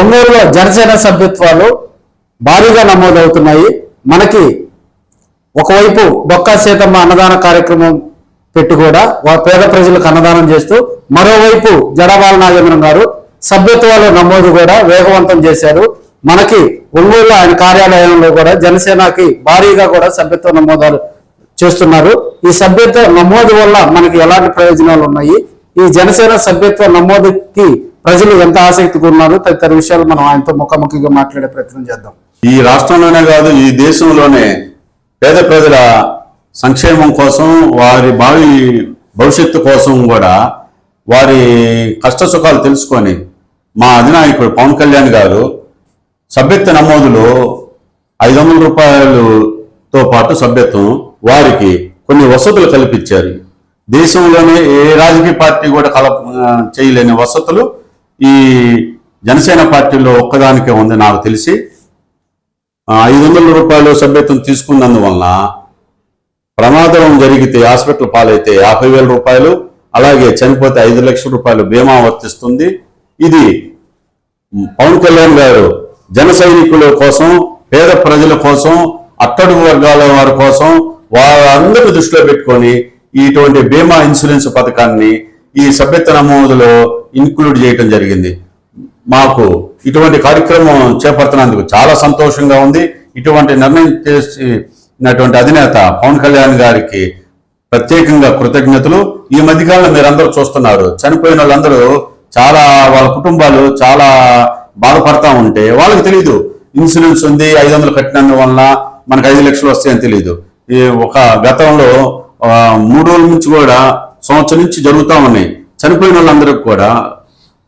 ఒంగోలులో జనసేన సభ్యత్వాలు భారీగా నమోదవుతున్నాయి. మనకి ఒకవైపు బొక్కా సీతమ్మ అన్నదాన కార్యక్రమం పెట్టి కూడా పేద ప్రజలకు అన్నదానం చేస్తూ మరోవైపు జడబాల నాగేంద్రం గారు సభ్యత్వాల నమోదు కూడా వేగవంతం చేశారు. మనకి ఒంగోలు ఆయన కార్యాలయంలో కూడా జనసేనకి భారీగా కూడా సభ్యత్వ నమోదాలు చేస్తున్నారు. ఈ సభ్యత్వ నమోదు వల్ల మనకి ఎలాంటి ప్రయోజనాలు ఉన్నాయి? ఈ జనసేన సభ్యత్వ నమోదుకి ప్రజలు ఎంత ఆసక్తిగా ఉన్నారో తదితర విషయాలు మనం ఆయనతో ముఖాముఖిగా మాట్లాడే ప్రయత్నం చేద్దాం. ఈ రాష్ట్రంలోనే కాదు ఈ దేశంలోనే పేద ప్రజల సంక్షేమం కోసం వారి భావి భవిష్యత్తు కోసం కూడా వారి కష్ట సుఖాలు తెలుసుకొని మా అధినాయకుడు పవన్ కళ్యాణ్ గారు సభ్యత్వ నమోదులో ఐదు వందల రూపాయలతో పాటు సభ్యత్వం వారికి కొన్ని వసతులు కల్పించారు. దేశంలోనే ఏ రాజకీయ పార్టీ కూడా కల చేయలేని వసతులు ఈ జనసేన పార్టీలో ఒక్కదానికే ఉంది నాకు తెలిసి. ఐదు వందల రూపాయలు సభ్యత్వం తీసుకున్నందువలన ప్రమాదం జరిగితే హాస్పిటల్ పాలైతే యాభై వేల రూపాయలు అలాగే చనిపోతే ఐదు లక్షల రూపాయలు బీమా వర్తిస్తుంది. ఇది పవన్ కళ్యాణ్ గారు జన సైనికుల కోసం పేద ప్రజల కోసం అట్టడుగు వర్గాల వారి కోసం వారందరిని దృష్టిలో పెట్టుకొని ఇటువంటి బీమా ఇన్సూరెన్స్ పథకాన్ని ఈ సభ్యత్వ నమోదులో ఇన్క్లూడ్ చేయటం జరిగింది. మాకు ఇటువంటి కార్యక్రమం చేపడుతున్నందుకు చాలా సంతోషంగా ఉంది. ఇటువంటి నిర్ణయం చేసినటువంటి అధినేత పవన్ కళ్యాణ్ గారికి ప్రత్యేకంగా కృతజ్ఞతలు. ఈ మధ్యకాలంలో మీరందరూ చూస్తున్నారు చనిపోయిన వాళ్ళందరూ చాలా వాళ్ళ కుటుంబాలు చాలా బాధపడతా ఉంటే వాళ్ళకి తెలియదు ఇన్సూరెన్స్ ఉంది ఐదు వందలు కట్టినందు వలన మనకు ఐదు లక్షలు వస్తాయని తెలియదు ఈ ఒక గతంలో మూడు రోజుల నుంచి కూడా సంవత్సరం నుంచి జరుగుతూ ఉన్నాయి. చనిపోయిన వాళ్ళందరికీ కూడా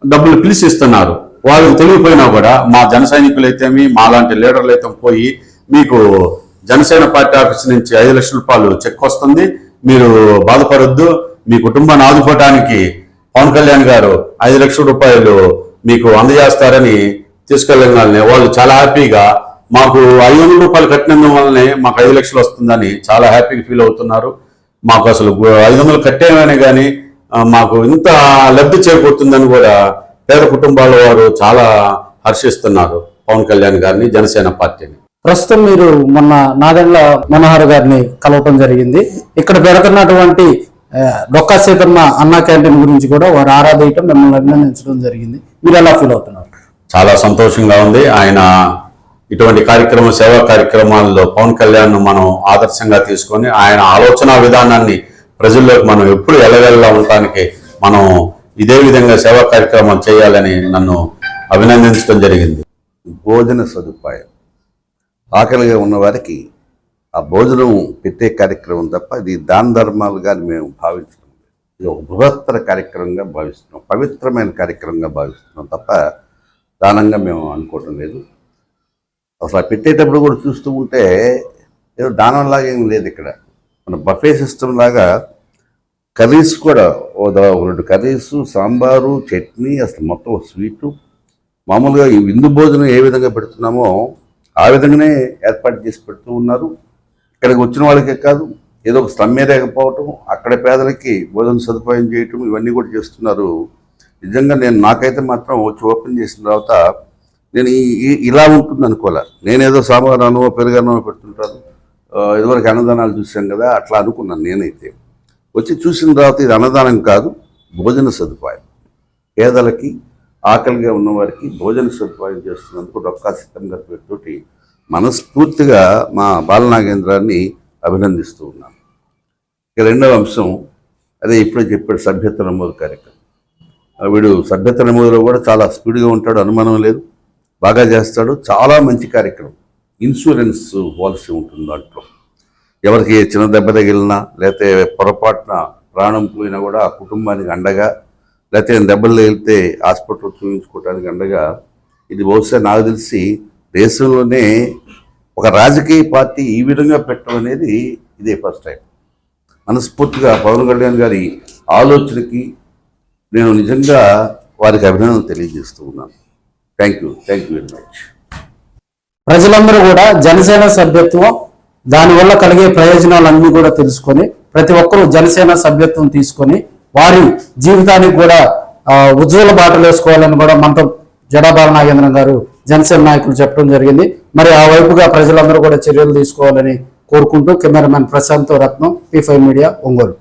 డబ్బులు పిలిచి ఇస్తున్నారు వాళ్ళకి తెలియపోయినా కూడా మా జన సైనికులైతేమి మా లాంటి లీడర్లు అయితే పోయి మీకు జనసేన పార్టీ ఆఫీస్ నుంచి ఐదు లక్షల రూపాయలు చెక్ వస్తుంది. మీరు బాధపడొద్దు. మీ కుటుంబాన్ని ఆదుకోవటానికి పవన్ కళ్యాణ్ గారు ఐదు లక్షల రూపాయలు మీకు అందజేస్తారని తీసుకెళ్ళగానే వాళ్ళు చాలా హ్యాపీగా మాకు ఐదు వందల రూపాయలు కట్టినందు వల్లనే మాకు ఐదు లక్షలు వస్తుందని చాలా హ్యాపీగా ఫీల్ అవుతున్నారు. మాకు అసలు ఐదు వందలు కట్టేమని కానీ మాకు ఇంత లబ్ధి చేకూరుతుందని కూడా పేద కుటుంబాల వారు చాలా హర్షిస్తున్నారు పవన్ కళ్యాణ్ గారిని జనసేన పార్టీని. ప్రస్తుతం మీరు మొన్న నాదెండ్ల మనోహర్ గారిని కలవటం జరిగింది. ఇక్కడ పెరుగుతున్నటువంటి ఆ, డొక్కా సీతమ్మ అన్న క్యాంటీన్ గురించి కూడా వారు ఆరాధయటం మిమ్మల్ని అభినందించడం జరిగింది. మీరు ఎలా ఫీల్ అవుతున్నారు? చాలా సంతోషంగా ఉంది. ఆయన ఇటువంటి కార్యక్రమం సేవా కార్యక్రమాల్లో పవన్ కళ్యాణ్ మనం ఆదర్శంగా తీసుకొని ఆయన ఆలోచన విధానాన్ని ప్రజల్లోకి మనం ఎప్పుడు ఎలగెల్లా ఉండటానికి మనం ఇదే విధంగా సేవా కార్యక్రమం చేయాలని నన్ను అభినందించడం జరిగింది. భోజన సదుపాయం. ఆకలిగా ఉన్న వారికి ఆ భోజనం పెట్టే కార్యక్రమం తప్ప ఇది దాన ధర్మాలుగా మేము భావించడం ఇది ఒక బృహత్తర కార్యక్రమంగా భావిస్తున్నాం పవిత్రమైన కార్యక్రమంగా భావిస్తున్నాం తప్ప దానంగా మేము అనుకోవటం లేదు. అసలు పెట్టేటప్పుడు కూడా చూస్తూ ఉంటే ఏదో దానంలాగా ఏం లేదు ఇక్కడ. మన బఫే సిస్టమ్ లాగా కర్రీస్ కూడా ఓ ఒక రెండు కర్రీస్ సాంబారు చట్నీ అసలు మొత్తం స్వీటు. మామూలుగా ఈ విందు భోజనం ఏ విధంగా పెడుతున్నామో ఆ విధంగానే ఏర్పాటు చేసి పెడుతూ ఉన్నారు. ఇక్కడికి వచ్చిన వాళ్ళకే కాదు ఏదో ఒక స్లమ్ లేకపోవటం అక్కడ పేదలకి భోజనం సదుపాయం చేయటం ఇవన్నీ కూడా చేస్తున్నారు. నిజంగా నేను నాకైతే మాత్రం వచ్చి ఓపెన్ చేసిన తర్వాత నేను ఈ- ఇలా ఉంటుంది అనుకోలే. నేనేదో సాంబారానో పెరుగనో పెడుతుంటాను. ఇదివరకు అన్నదానాలు చూసాం కదా అట్లా అనుకున్నాను నేనైతే. వచ్చి చూసిన తర్వాత ఇది అన్నదానం కాదు భోజన సదుపాయం. పేదలకి ఆకలిగా ఉన్నవారికి భోజన సదుపాయం చేస్తున్నందుకు డొక్కా సిద్ధంగా గారి మనస్ఫూర్తిగా మా బాలనాగేంద్రాన్ని అభినందిస్తూ ఉన్నాను. ఇక రెండవ అంశం అదే ఇప్పుడే చెప్పాడు సభ్యత్వ నమోదు కార్యక్రమం. వీడు సభ్యత నమోదులో కూడా చాలా స్పీడ్గా ఉంటాడు అనుమానం లేదు. బాగా చేస్తాడు. చాలా మంచి కార్యక్రమం. ఇన్సూరెన్స్ పాలసీ ఉంటుంది దాంట్లో. ఎవరికి చిన్న దెబ్బ తగిలినా లేకపోతే పొరపాటున ప్రాణం పోయినా కూడా ఆ కుటుంబానికి అండగా లేకపోతే దెబ్బలు తగిలితే హాస్పిటల్ చూపించుకోవడానికి అండగా ఇది బహుశా నాకు తెలిసి దేశంలోనే ఒక రాజకీయ పార్టీ ఈ విధంగా పెట్టడం అనేది ఇదే ఫస్ట్ టైం మనస్ఫూర్తిగా పవన్ కళ్యాణ్ గారి ఆలోచనకి నేను నిజంగా వారికి అభినందన తెలియజేస్తూ ఉన్నాను. Thank you thank you very much ప్రజలందరూ కూడా జనసేన సభ్యత్వం దానివల్ల కలిగే ప్రయోజనాలన్నీ కూడా తెలుసుకొని ప్రతి ఒక్కరూ జనసేన సభ్యత్వం తీసుకొని వారి జీవితానికి కూడా ఉజ్వల బాటలు వేసుకోవాలని కూడా మనతో జడాబాల నాగేంద్రం గారు జనసేన నాయకులు చెప్పడం జరిగింది. మరి ఆ వైపుగా ప్రజలందరూ కూడా చర్యలు తీసుకోవాలని కోరుకుంటూ cameraman Prashanth Ratnam P five media Ongole.